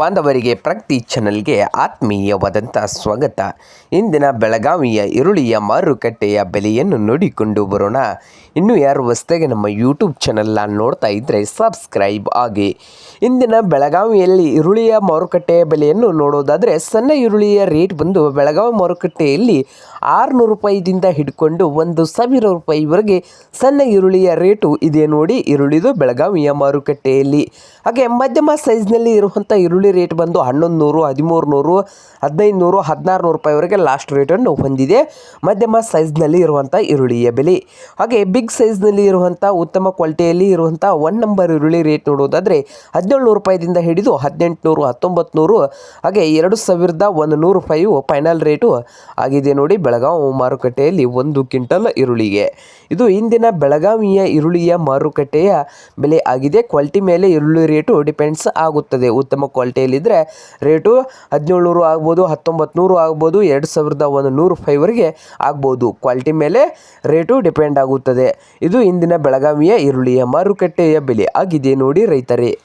ಬಾಂಧವರಿಗೆ ಪ್ರಗತಿ ಚಾನಲ್ಗೆ ಆತ್ಮೀಯವಾದಂಥ ಸ್ವಾಗತ. ಇಂದಿನ ಬೆಳಗಾವಿಯ ಈರುಳ್ಳಿಯ ಮಾರುಕಟ್ಟೆಯ ಬೆಲೆಯನ್ನು ನೋಡಿಕೊಂಡು ಬರೋಣ. ಇನ್ನು ಯಾರು ಹೊಸದಾಗಿ ನಮ್ಮ ಯೂಟ್ಯೂಬ್ ಚಾನಲ್ನ ನೋಡ್ತಾ ಇದ್ದರೆ ಸಬ್ಸ್ಕ್ರೈಬ್ ಆಗಿ. ಇಂದಿನ ಬೆಳಗಾವಿಯಲ್ಲಿ ಈರುಳ್ಳಿಯ ಮಾರುಕಟ್ಟೆಯ ಬೆಲೆಯನ್ನು ನೋಡೋದಾದರೆ ಸಣ್ಣ ಈರುಳ್ಳಿಯ ರೇಟ್ ಬಂದು ಬೆಳಗಾವಿ ಮಾರುಕಟ್ಟೆಯಲ್ಲಿ ಆರುನೂರು ರೂಪಾಯಿದಿಂದ ಹಿಡ್ಕೊಂಡು ಒಂದು ಸಾವಿರ ರೂಪಾಯಿವರೆಗೆ ಸಣ್ಣ ಈರುಳ್ಳಿಯ ರೇಟು ಇದೆ ನೋಡಿ ಈರುಳ್ಳಿದು ಬೆಳಗಾವಿಯ ಮಾರುಕಟ್ಟೆಯಲ್ಲಿ. ಹಾಗೆ ಮಧ್ಯಮ ಸೈಜ್ನಲ್ಲಿ ಇರುವಂಥ ಈರುಳ್ಳಿ ರೇಟ್ ಬಂದು ಹನ್ನೊಂದು ನೂರು ಹದಿಮೂರು ನೂರು ಹದಿನೈದು ನೂರು ಹದಿನಾರು ನೂರು ರೂಪಾಯಿವರೆಗೆ ಲಾಸ್ಟ್ ರೇಟನ್ನು ಹೊಂದಿದೆ. ಮಧ್ಯಮ ಸೈಜ್ನಲ್ಲಿ ಇರುವಂಥ ಈರುಳ್ಳಿಯ ಬೆಲೆ. ಹಾಗೆ ಬಿಗ್ ಸೈಜ್ನಲ್ಲಿ ಇರುವಂಥ ಉತ್ತಮ ಕ್ವಾಲಿಟಿಯಲ್ಲಿ ಇರುವಂಥ ಒನ್ ನಂಬರ್ ಈರುಳ್ಳಿ ರೇಟ್ ನೋಡೋದಾದರೆ ಹದಿನೇಳು ನೂರು ರೂಪಾಯಿದಿಂದ ಹಿಡಿದು ಹದಿನೆಂಟು ನೂರು ಹತ್ತೊಂಬತ್ತು ನೂರು ಹಾಗೆ ಎರಡು ಸಾವಿರದ ಒಂದು ನೂರು ರೂಪಾಯಿಯು ಫೈನಲ್ ರೇಟು ಆಗಿದೆ ನೋಡಿ ಬೆಳಗಾವಿ ಮಾರುಕಟ್ಟೆಯಲ್ಲಿ ಒಂದು ಕ್ವಿಂಟಲ್ ಈರುಳ್ಳಿಗೆ. ಇದು ಇಂದಿನ ಬೆಳಗಾವಿಯ ಈರುಳ್ಳಿಯ ಮಾರುಕಟ್ಟೆಯ ಬೆಲೆ ಆಗಿದೆ. ಕ್ವಾಲಿಟಿ ಮೇಲೆ ಈರುಳ್ಳಿ ರೇಟು ಡಿಪೆಂಡ್ಸ್ ಆಗುತ್ತದೆ. ಉತ್ತಮ ಕ್ವಾಲಿಟಿಯಲ್ಲಿದ್ದರೆ ರೇಟು ಹದಿನೇಳು ನೂರು ಆಗ್ಬೋದು ಹತ್ತೊಂಬತ್ತು ನೂರು ಆಗ್ಬೋದು, ಎರಡು ಸಾವಿರದ ಒಂದು ನೂರು ರೂಪಾಯಿವರೆಗೆ ಆಗ್ಬೋದು. ಕ್ವಾಲಿಟಿ ಮೇಲೆ ರೇಟು ಡಿಪೆಂಡ್ ಆಗುತ್ತದೆ. ಇದು ಇಂದಿನ ಬೆಳಗಾವಿಯ ಈರುಳ್ಳಿಯ ಮಾರುಕಟ್ಟೆಯ ಬೆಲೆ. ಆಗಿದೆ ನೋಡಿ ರೈತರೇ.